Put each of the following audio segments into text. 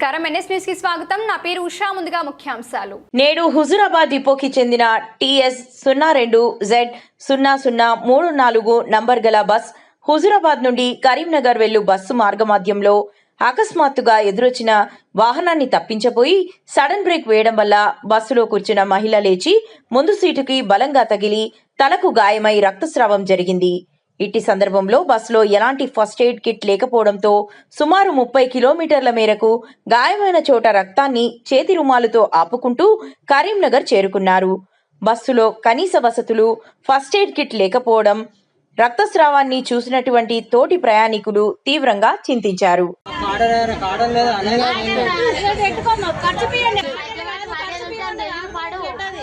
నమస్కారం. ఎన్ఎస్ న్యూస్కి స్వాగతం. నా పేరు ఉషా. ముందుగా ముఖ్యాంశాలు. నేడు హుజురాబాద్ డిపోకి చెందిన టీఎస్ సున్నా రెండు జెడ్ సున్నా సున్నా మూడు నాలుగు నంబర్ గల బస్ హుజురాబాద్ నుండి కరీంనగర్ వెళ్ళు బస్సు మార్గమాధ్యంలో అకస్మాత్తుగా ఎదురొచ్చిన వాహనాన్ని తప్పించబోయి సడన్ బ్రేక్ వేయడం వల్ల బస్సులో కూర్చున్న మహిళ లేచి ముందు సీటుకి బలంగా తగిలి తలకు గాయమై రక్తస్రావం జరిగింది. ఇట్టి సందర్భంలో బస్సులో ఎలాంటి ఫస్ట్ ఎయిడ్ కిట్ లేకపోవడంతో సుమారు ముప్పై కిలోమీటర్ల మేరకు గాయమైన చోట రక్తాన్ని చేతి రుమాలుతో ఆపుకుంటూ కరీంనగర్ చేరుకున్నారు. బస్సులో కనీస వసతులు ఫస్ట్ ఎయిడ్ కిట్ లేకపోవడం రక్తస్రావాన్ని చూసినటువంటి తోటి ప్రయాణికులు తీవ్రంగా చింతించారు.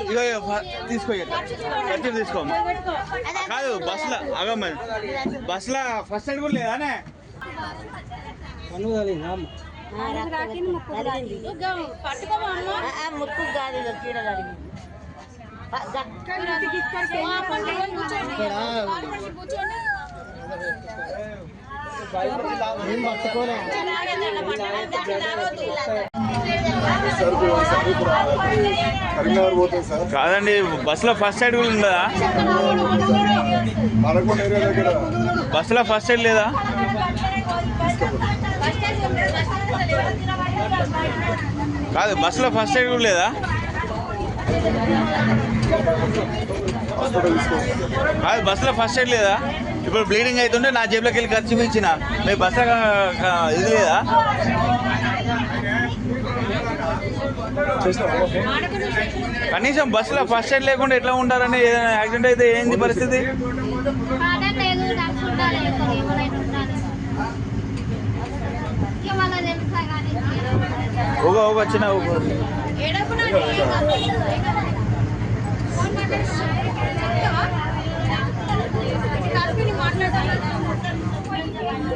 ఇగో ఇగో ఫ- తీసుకో ఇక. ఖర్చు తీసుకో కాదు బస్సులో అగమ్మ బస్సులో ఫస్ట్ ఎయిడ్ కూడా లేదానే పన్ను తగిలిందా అమ్మ? ముక్కు కాదు ఇక కీడ తగిలింది. ఏం పట్టుకోలే కరీంనగర్ పోతుంది సార్ కాదండి బస్సులో ఫస్ట్ ఎయిడ్ కూడా దగ్గర. బస్సులో ఫస్ట్ ఎయిడ్ లేదా? కాదు బస్సులో ఫస్ట్ ఎయిడ్ కూడా లేదా? కాదు బస్సులో ఫస్ట్ ఎయిడ్ లేదా? ఇప్పుడు బ్లీడింగ్ అవుతుంటే నా జేబులోకి వెళ్ళి ఖర్చు ఇచ్చిన మీ బస్సులో ఇది లేదా? కనీసం బస్సులో ఫస్ట్ ఎయిడ్ లేకుండా ఎట్లా ఉంటారని ఏదైనా యాక్సిడెంట్ అయితే ఏంది పరిస్థితి? ఒక ఒక వచ్చిన ఒక